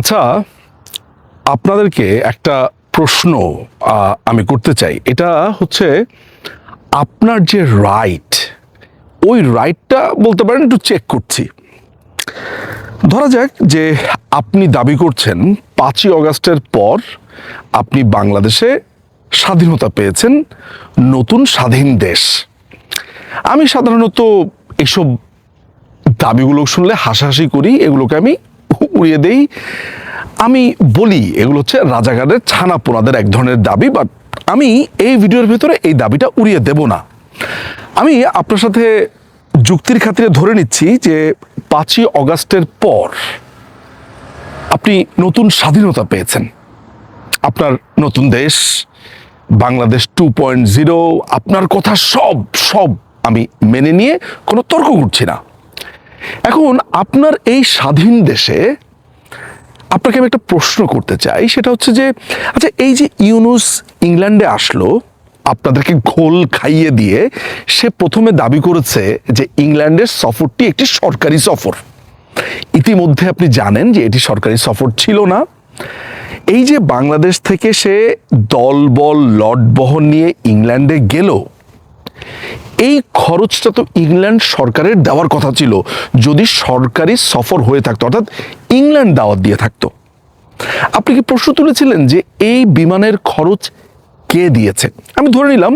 আচ্ছা আপনাদেরকে একটা প্রশ্ন আমি করতে চাই। এটা হচ্ছে, আপনার যে রাইট ওই রাইটটা বলতে পারেন একটু চেক করছি। ধরা যাক যে আপনি দাবি করছেন, পাঁচই অগাস্টের পর আপনি বাংলাদেশে স্বাধীনতা পেয়েছেন, নতুন স্বাধীন দেশ। আমি সাধারণত এসব দাবিগুলো শুনলে হাসাহাসি করি, এগুলোকে আমি উড়িয়ে দেই। আমি বলি, এগুলো হচ্ছে রাজাকারের ছানাপোনাদের এক ধরনের দাবি বাট আমি এই ভিডিওর ভিতরে এই দাবিটা উড়িয়ে দেব না। আমি আপনার সাথে যুক্তির খাতিরে ধরে নিচ্ছি যে পাঁচই অগাস্টের পর আপনি নতুন স্বাধীনতা পেয়েছেন। আপনার নতুন দেশ, বাংলাদেশ টু পয়েন্ট জিরো, আপনার কথা সব সব আমি মেনে নিয়ে কোনো তর্ক করছি না। এখন আপনার এই স্বাধীন দেশে আপনাকে আমি একটা প্রশ্ন করতে চাই, সেটা হচ্ছে যে আচ্ছা এই যে ইউনুস ইংল্যান্ডে আসলো, আপনাদেরকে ঘোল খাইয়ে দিয়ে সে প্রথমে দাবি করেছে যে ইংল্যান্ডের সফরটি একটি সরকারি সফর। ইতিমধ্যে আপনি জানেন যে এটি সরকারি সফর ছিল না। এই যে বাংলাদেশ থেকে সে দলবল লট বহন নিয়ে ইংল্যান্ডে গেল এই খরচটা তো ইংল্যান্ড সরকারের দেওয়ার কথা ছিল। যদি সরকারি সফর হয়ে থাকতো, অর্থাৎ ইংল্যান্ড দাওয়াত দিয়ে থাকতো। আপনি কি প্রশ্ন তুলেছিলেন যে এই বিমানের খরচ কে দিয়েছে? আমি ধরে নিলাম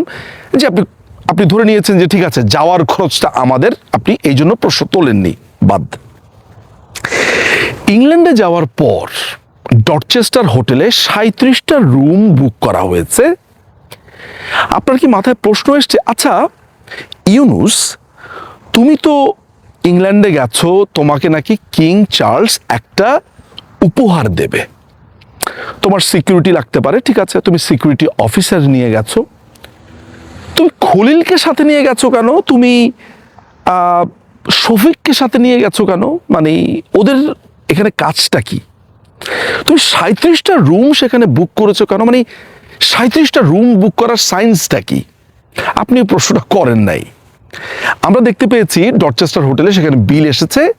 যে আপনি আপনি ধরে নিয়েছেন যে ঠিক আছে, যাওয়ার খরচটা আমাদের, আপনি এই জন্য প্রশ্ন তোলেননি, বাদ। ইংল্যান্ডে যাওয়ার পর ডরচেস্টার হোটেলে সাঁত্রিশটা রুম বুক করা হয়েছে। আপনার কি মাথায় প্রশ্ন এসছে? আচ্ছা ইউনুস, তুমি তো ইংল্যান্ডে গেছো, তোমাকে নাকি কিং চার্লস একটা উপহার দেবে। তোমার সিকিউরিটি লাগতে পারে, ঠিক আছে? তুমি সিকিউরিটি অফিসার নিয়ে গেছো। তুমি খলিলকে সাথে নিয়ে গেছো কেন? তুমি শফিককে সাথে নিয়ে গেছো কেন? মানে ওদের এখানে কাজটা কি? তুমি সাঁত্রিশটা রুম সেখানে বুক করেছ কেন? মানে সাঁত্রিশটা রুম বুক করার সায়েন্সটা কি? আপনি প্রশ্নটা করেন নাই। আমরা দেখতে পেয়েছি ডরচেস্টার হোটেলে সেখানে বিল এসেছে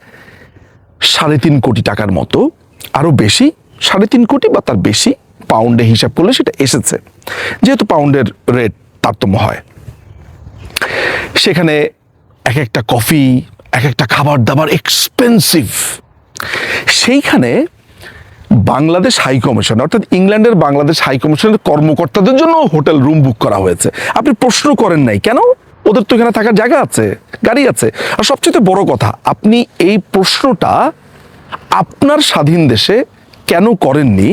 সাড়ে তিন কোটি টাকার মতো। আরও বেশি, সাড়ে তিন কোটি বা তার বেশি পাউন্ডে হিসাব করলে সেটা এসেছে। যেহেতু পাউন্ডের রেট তারতম্য হয়। সেখানে এক একটা কফি এক একটা খাবার দাবার এক্সপেন্সিভ সেইখানে বাংলাদেশ হাই কমিশন অর্থাৎ ইংল্যান্ডের বাংলাদেশ হাই কমিশনের কর্মকর্তাদের জন্য হোটেল রুম বুক করা হয়েছে। আপনি প্রশ্ন করেন নাই কেন? ওদের তো এখানে থাকার জায়গা আছে, গাড়ি আছে। আর সবচেয়ে বড় কথা, আপনি এই প্রশ্নটা আপনার স্বাধীন দেশে কেন করেননি?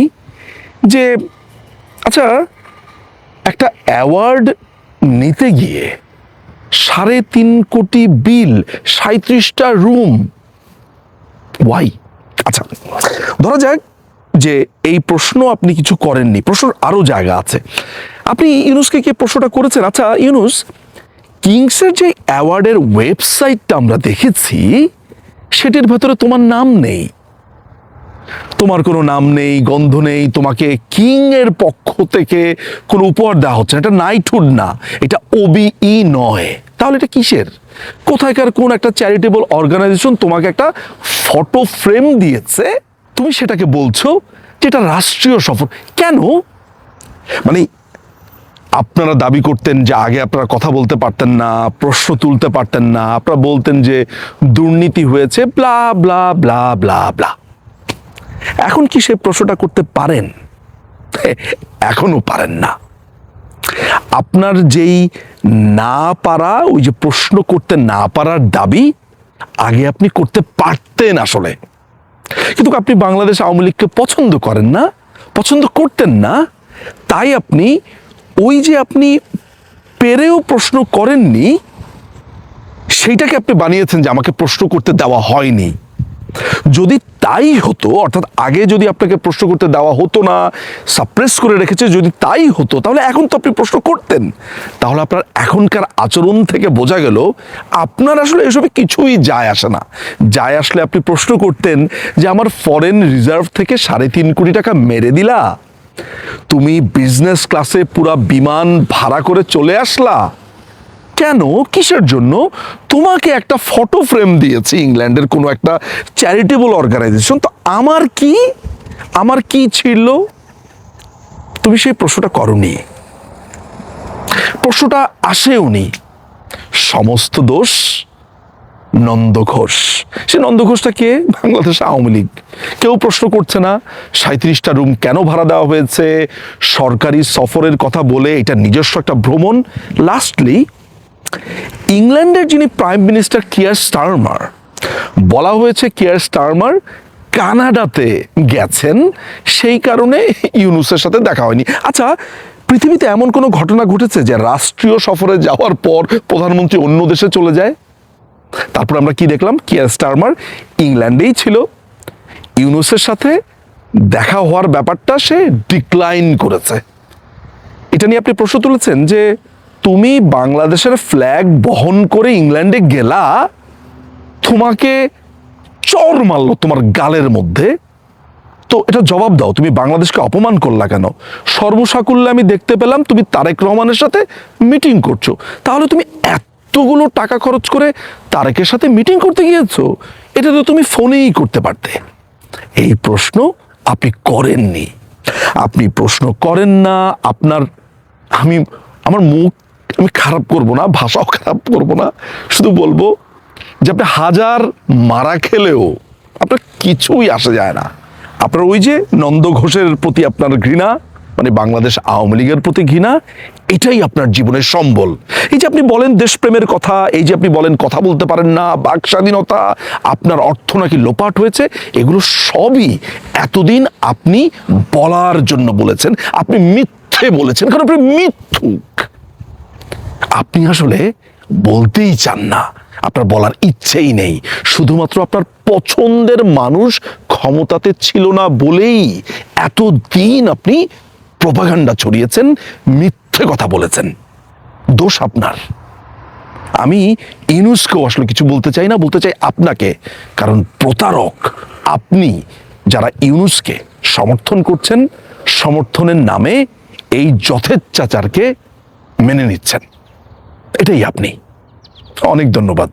যে আচ্ছা একটা অ্যাওয়ার্ড নিতে গিয়ে সাড়ে তিন কোটি বিল সাঁত্রিশটা রুম ওয়াই আচ্ছা ধরা যাক যে এই প্রশ্ন আপনি কিছু করেননি প্রশ্ন আরও জায়গা আছে। আপনি ইউনুসকে কি প্রশ্নটা করেছেন আচ্ছা ইউনুস, কিংসের যে অ্যাওয়ার্ডের ওয়েবসাইটটা আমরা দেখেছি, সেটির ভেতরে তোমার নাম নেই। তোমার কোনো নাম নেই, গন্ধ নেই, তোমাকে কিং এর পক্ষ থেকে কোনো উপহার দেওয়া হচ্ছে না। এটা নাইটহুড না, এটা ওবিই নয়। তাহলে এটা কিসের? কোথায়কার কোন একটা চ্যারিটেবল অর্গানাইজেশন তোমাকে একটা ফটো ফ্রেম দিয়েছে তুমি সেটাকে বলছো যে এটা রাষ্ট্রীয় সফর। কেন? মানে আপনারা দাবি করতেন যে আগে আপনারা কথা বলতে পারতেন না, প্রশ্ন তুলতে পারতেন না, আপনারা বলতেন যে দুর্নীতি হয়েছে blah blah blah blah blah এখন কি সে প্রশ্নটা করতে পারেন? এখনও পারেন না। আপনার যেই না পারা, ওই যে প্রশ্ন করতে না পারার দাবি আগে আপনি করতে পারতেন আসলে। কিন্তু আপনি বাংলাদেশ আওয়ামী লীগকে পছন্দ করেন না, পছন্দ করতেন না, তাই আপনি ওই যে আপনি পেরেও প্রশ্ন করেননি, সেইটাকে আপনি বানিয়েছেন যে আমাকে প্রশ্ন করতে দেওয়া হয়নি। যদি তাই হতো, অর্থাৎ আগে যদি আপনাকে প্রশ্ন করতে দেওয়া হতো না সাপ্রেস করে রেখেছে, যদি তাই হতো, তাহলে এখন তো আপনি প্রশ্ন করতেন। তাহলে আপনার এখনকার আচরণ থেকে বোঝা গেল, আপনার আসলে এসবে কিছুই যায় আসে না। যায় আসলে আপনি প্রশ্ন করতেন যে, আমার ফরেন রিজার্ভ থেকে সাড়ে তিন কোটি টাকা মেরে দিলা? তুমি বিজনেস ক্লাসে পুরা বিমান ভাড়া করে চলে আসলা? কেন? কিসের জন্য? তোমাকে একটা ফটো ফ্রেম দিয়েছে ইংল্যান্ডের কোনো একটা চ্যারিটেবল অর্গানাইজেশন তো আমার কি? আমার কি ছিল? তুমি সেই প্রশ্নটা করনি। প্রশ্নটা আসেওনি সমস্ত দোষ নন্দ ঘোষ। সে নন্দ ঘোষটা কে? বাংলাদেশ আওয়ামী লীগ। কেউ প্রশ্ন করছে না সাঁত্রিশটা রুম কেন ভাড়া দেওয়া হয়েছে? সরকারি সফরের কথা বলে এটা নিজস্ব একটা ভ্রমণ। লাস্টলি ইংল্যান্ডের যিনি প্রাইম মিনিস্টার কিয়ার স্টারমার বলা হয়েছে কিয়ার স্টারমার কানাডাতে গেছেন, সেই কারণে ইউনুসের সাথে দেখা হয়নি। আচ্ছা পৃথিবীতে এমন কোনো ঘটনা ঘটেছে যে রাষ্ট্রীয় সফরে যাওয়ার পর প্রধানমন্ত্রী অন্য দেশে চলে যায়? তারপর আমরা কি দেখলাম? কিয়ার স্টারমার ইংল্যান্ডেই ছিল। ইউনুসের সাথে দেখা হওয়ার ব্যাপারটা সে ডিক্লাইন করেছে। এটা নিয়ে আপনি প্রশ্ন তুলেছেন যে তুমি বাংলাদেশের ফ্ল্যাগ বহন করে ইংল্যান্ডে গেলা, তোমাকে চর মারলো তোমার গালের মধ্যে। তো এটা জবাব দাও, তুমি বাংলাদেশকে অপমান করলা কেন? সর্বসাকুল্যে আমি দেখতে পেলাম তুমি তারেক রহমানের সাথে মিটিং করছ। তাহলে তুমি এতগুলো টাকা খরচ করে তারেকের সাথে মিটিং করতে গিয়েছো? এটা তো তুমি ফোনেই করতে পারতে। এই প্রশ্ন আপনি করেননি। আপনি প্রশ্ন করেন না, আপনার, আমি, আমার মুখ আমি খারাপ করব না, ভাষাও খারাপ করব না। শুধু বলব যে আপনি হাজার মারা খেলেও আপনার কিছুই আসে যায় না। আপনার ওই যে নন্দ ঘোষের প্রতি আপনার ঘৃণা মানে বাংলাদেশ আওয়ামী লীগের প্রতি ঘৃণা, এটাই আপনার জীবনের সম্বল। এই যে আপনি বলেন দেশপ্রেমের কথা, এই যে আপনি বলেন কথা বলতে পারেন না, বাক স্বাধীনতা, আপনার অর্থ নাকি লোপাট হয়েছে, এগুলো সবই এতদিন আপনি বলার জন্য বলেছেন, আপনি মিথ্যে বলেছেন, কারণ আপনি মিথ্যুক আপনি আসলে বলতেই চান না। আপনার বলার ইচ্ছেই নেই। শুধুমাত্র আপনার পছন্দের মানুষ ক্ষমতাতে ছিল না বলেই এতদিন আপনি প্রপাগান্ডা ছড়িয়েছেন, মিথ্যে কথা বলেছেন। দোষ আপনার। আমি ইনুসকেও আসলে কিছু বলতে চাই না, বলতে চাই আপনাকে। কারণ প্রতারক আপনি যারা ইউনুসকে সমর্থন করছেন, সমর্থনের নামে এই যথেচ্ছাচারকে মেনে নিচ্ছেন। এটাই আপনি। অনেক ধন্যবাদ।